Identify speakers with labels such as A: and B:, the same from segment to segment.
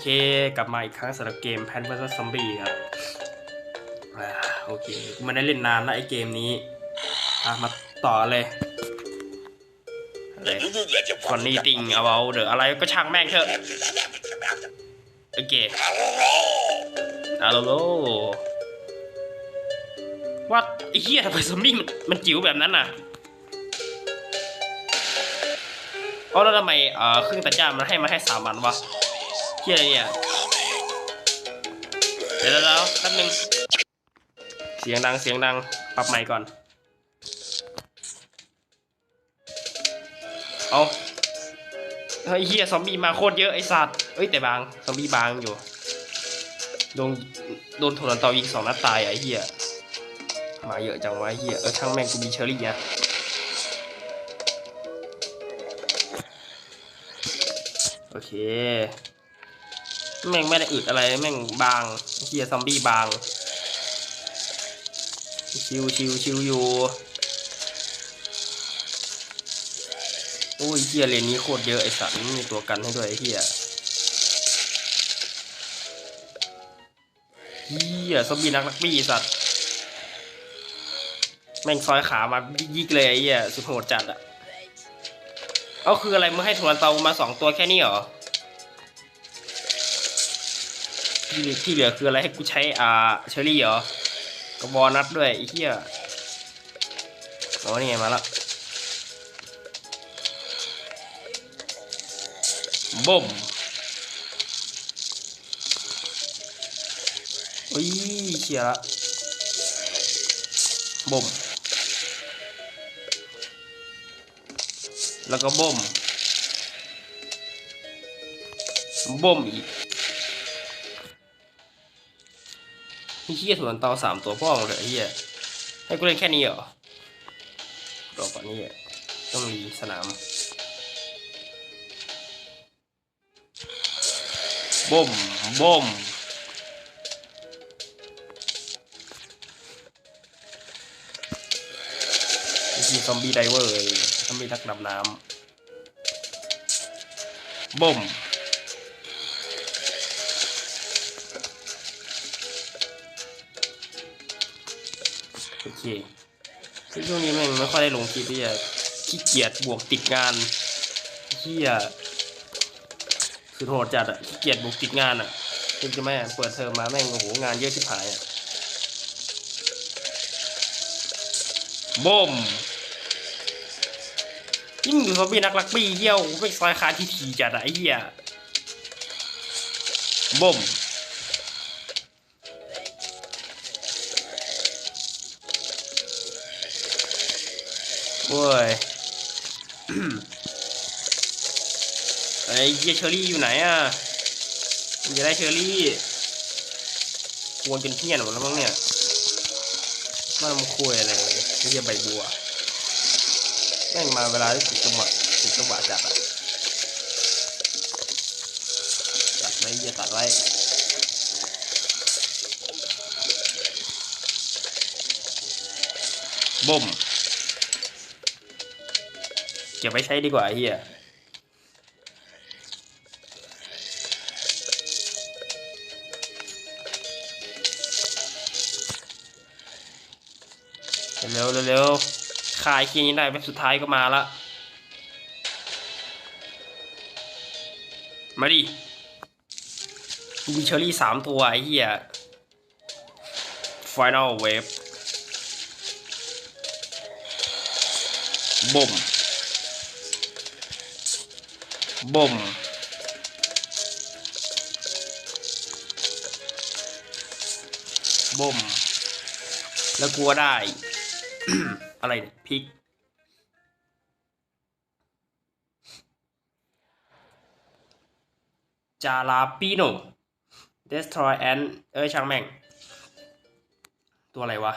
A: เค กลับมาอีกครั้งสำหรับเกม Plant vs Zombie ครับอ่าโอเคกูไม่ได้เล่นนานแล้วไอเกมนี้อะมาต่อเลยอะไรคอนนี่ติงเอาเอาเดี๋ยวอะไรก็ช่างแม่งเถอะโอเคอาโลโลวัดไอ้เหี้ยทำไมซอมบี้มันมันจิ๋วแบบนั้นน่ะอ๋อแล้วทำไมเอ่อเครื่องตัดหญ้ามันให้มาให้สามอันวะ เหี้ยอะไรเนี่ยเดี๋ยวแล้วแป๊บนึงเสียงดังเสียงดังปรับใหม่ก่อน เอาเฮ้ยเฮียซอมบี้มาโคตรเยอะไอสัตว์เอ้ยแต่บางซอมบี้บางอยู่ โดนโดนโถนนเตายิงสองนัดตายไอ้เฮียมาเยอะจังวะไอ้เฮียเออช่างแม่งกูมีเชอรี่นะโอเค แม่งไม่ได้อึดอะไรแม่งบางเฮียซอมบี้บาง ชิวชิวชิวอยู่โอ้ยเฮียเลนนี้โคตรเยอะไอสัตว์มีตัวกันให้ด้วยไอเฮียเฮียซอมบี้นักลักบี้สัตว์แม่งซอยขามายิกเลยไอเฮียสุดโหดจัดอะเอาคืออะไรมึงให้ทวนเตามาสองตัวแค่นี้เหรอ ที่เหลือที่เหลือคืออะไรให้กูใช้อ่าเชอรี่เหรอกระบอนัดด้วยไอ้เหี้ยโอ้นี่ไงมาแล้วบ่มโอ้ยเชียละบ่มแล้วก็บ่มบ่มอีก มีขี้ถ่วนเตาสามตัวพ่อมึงเลยไอ้เหี้ยให้กูเล่นแค่นี้เหรอรอก่อนนี่ต้องรีสนามบ่มบ่มไอ้ที่ซอมบี้ไดเวอร์เลยซอมบี้นักดำน้ำบ่ม เคคือช่วงนี้แม่งไม่ค่อยได้ลงคลิปที่จะขี้เกียจบวกติดงานเฮียคือโหดจัดอะขี้เกียจบวกติดงานอะจริงจะแม่เปิดเทอมมาแม่งโอ้โหงานเยอะชิบหายอะบ่มยิ่งดูซอมบี้นักลักบี้เยี่ยวไม่ซอยคาที่ทีจัดอะไอ้เหี้ยบ่ม โว้ยไอ้เหี้ยเชอรี่อยู่ไหนอะมันจะได้เชอรี่กวนจนเพี้ยนหมดแล้วมั้งเนี่ยมันมันคุยอะไรไอ้เหี้ยใบบัวแม่งมาเวลาที่ถูกจังหวะถูกจังหวะจัดอะจัดไว้เหี้ยตัดไว้บ่ม เก็บไว้ใช้ดีกว่าเฮียเร็วเร็วๆขายคีนี้ได้เป็นสุดท้ายก็มาละ มาดิมีเชอรี่สามตัวไอ้เหี้ย Final Wave บ่ม บ่ม บ่ม แล้วกลัวได้ อะไรเนี่ยพริก จาลาปิโน destroy and เอ้ยช่างแม่ง ตัวอะไรวะ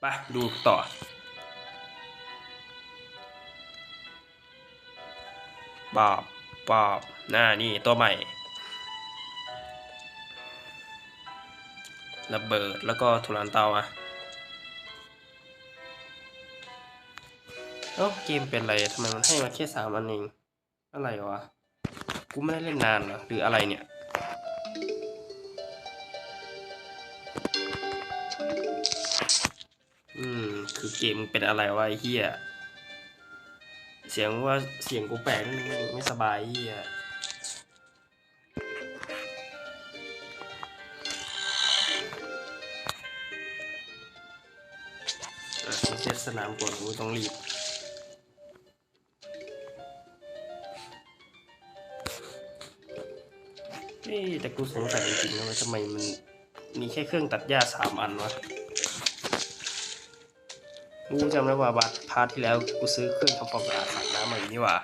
A: ไป ดูต่อ ปอบปอบหน้านี่ตัวใหม่ ระเบิดแล้วก็ทุลันเตาอะเอ้าเกมเป็นไรทำไมมันให้มาแค่สามอันเองอะไรวะ กูไม่ได้เล่นนานหรอหรืออะไรเนี่ยอืม คือเกมเป็นอะไรวะเฮีย สียงว่าเสียงกูแปลกนิดนึงไม่สบายอ้เฮียอะมาเซตสนามก่อนกูต้องรีบเอ๊ะแต่กูสงสัยจริงๆนะว่าทำไมมันมีแค่เครื่องตัดหญ้าสามอันวะ กูจำได้ว่าบัตรพาร์ทที่แล้วกูซื้อเครื่องทำความสะอาดถังน้ำมาอย่างนี้ว่า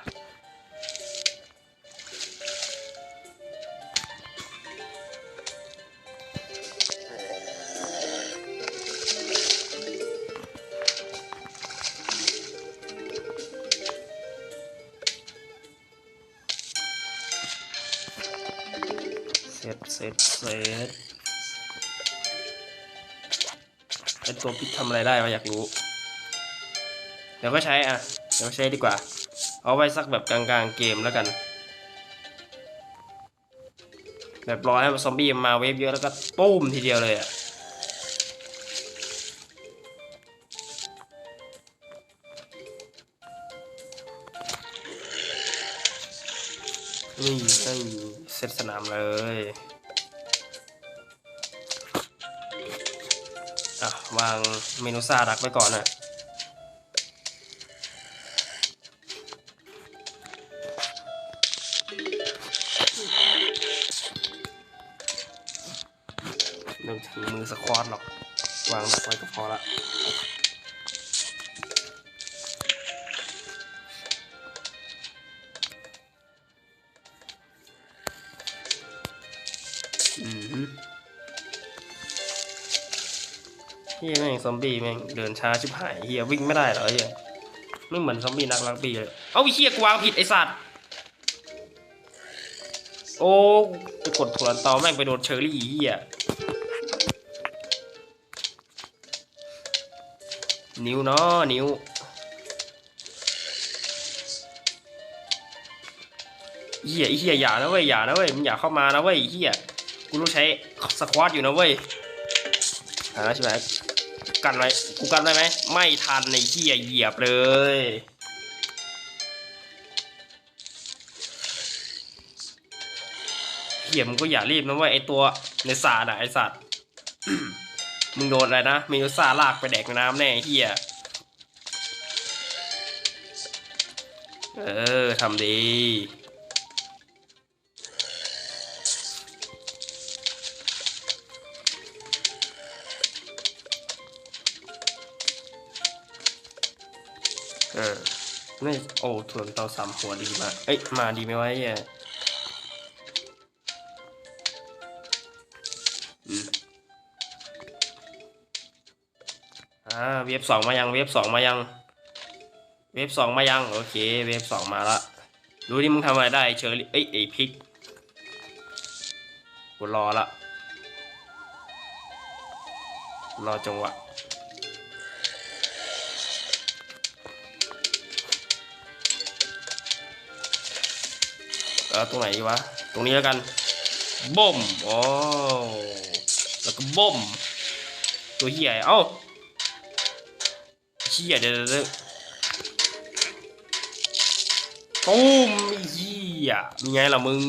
A: เสร็จเสร็จเสร็จไอตัวพิษทำอะไรได้วะอยากรู้ ดี๋ยวก็ใช้อะ เดี๋ยวใช้ดีกว่า เอาไว้สักแบบกลางๆเกมแล้วกัน แบบรอให้ซอมบี้มาเวฟเยอะแล้วก็ปุ้มทีเดียวเลยอะนี่ให้เซตสนามเลยอะวางเมนูซ่าดักไว้ก่อนนะ เรื่องถึงมือสควอตหรอก วางดักไว้ก็พอละอืมเฮียแม่งซอมบี้แม่งเดินช้าชิบหายเฮียวิ่งไม่ได้เหรอเฮียไม่เหมือนซอมบี้นักรักบี้เลย เอ้าเฮียกูวางผิดไอสัตว์ โอ้จะกดถั่วลันเตาแม่งไปโดนเชอรี่เฮีย นิ้วเนาะนิ้วเฮียไอ้เฮียอย่านะเว้ยอย่านะเว้ยมึงอย่าเข้ามานะเว้ยเฮียกูต้ใช้สควอตอยู่นะเว้ยหาใช่ไหมกันไว้กูกันได้ไหมไม่ทันในเฮียเหยียบเลยเฮียมึงก็อย่ารีบนะเว้ยไอตัวในสาดอะไอสัตว์ มึงโดนอะไรนะมีนุซาลากไปแดกน้ำแน่เฮียเออทำดีเออไม่โอ้ถ่วนเตาสามหัวดีมากเอ้ย มาดีไหมวะเนี่ย เวฟสองมายังเวฟสองมายัง เวฟสองมายัง โอเค เวฟสองมาละดูดิมึงทำอะไรได้เชอรี่เอ้ยไอพริกกูรอละรอจังหวะเออตรงไหนวะ ตรงนี้แล้วกันบ่มโอ๋อแล้วก็บ่มตัวเหี้ยเอ้า เหี้ยเดี๋ยวตุ้มเฮียมีไงล่ะมึง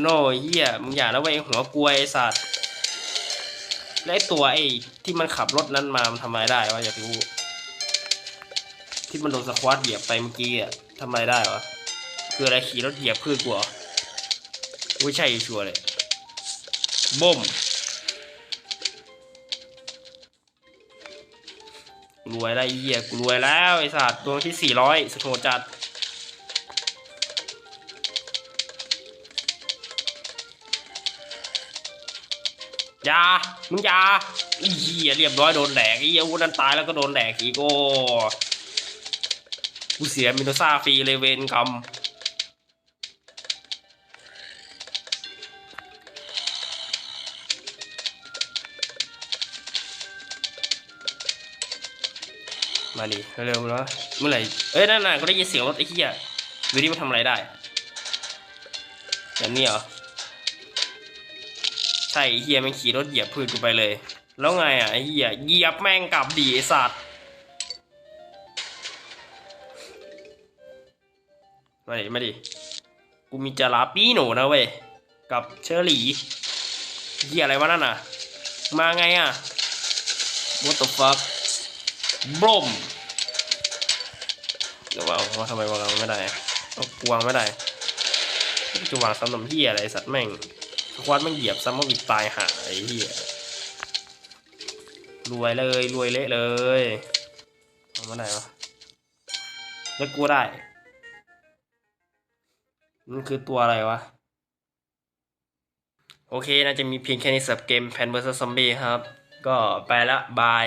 A: โน่เฮียมึงอย่านะเว้ยหัวกลวยไอ้สัตว์และไอ้ตัวไอ้ที่มันขับรถนั้นมามันทำอะไรได้วะอยากรู้ ที่มันโดนสควอตเหยียบไปเมื่อกี้อะทำอะไรได้วะคืออะไรขี่รถเหยียบพืชกูเหรอไม่ใช่ชัวร์เลยบ่มรวยได้เหี้ยกูรวยแล้วไอ้สัตว์ตัวที่สี่ร้อยสโหดจัด ยามึงยาเฮียเรียบร้อยโดนแดลกไอ้เฮียวุ้นั้นตายแล้วก็โดนแดลกอีกโอ้กูเสียมิโนซาฟรีเลยเวนกรรมมาดิเร็วๆแล้วเมื่อไหร่เอ้ยนั่นน่ะก็ได้ยินเสียงรถไอ้เฮียวันนี้มาทำอะไรได้แบบนี้เหรอ ช่เหี้ยมันขี่รถเหยียบพืชกูไปเลย แล้วไงอะไอ้เหี้ยเหยียบแม่งกลับดีไอสัตว์มาดิมาดิกูมีจาราปีโหนูนะเว้ยกับเชอรี่เหี้ยอะไรวะนั่นน่ะ มาไงอะ what the fuck บลมเดี๋ยวว่าว่าทำไมวางไม่ได้เอากูวางไม่ได้จะวางซ้ำน้ำเหี้ยอะไรไอ้สัตว์แม่ง สควอตมันเหยียบซัมเมอร์วิกตายหายเฮียรวยเลยรวยเละเลยเอาไม่ได้วะแล้วกูได้มันคือตัวอะไรวะ โอเคน่าจะมีเพียงแค่นี้สำหรับเกมแพนเวอร์ซัสซัมบี้ครับ ก็ไปละบาย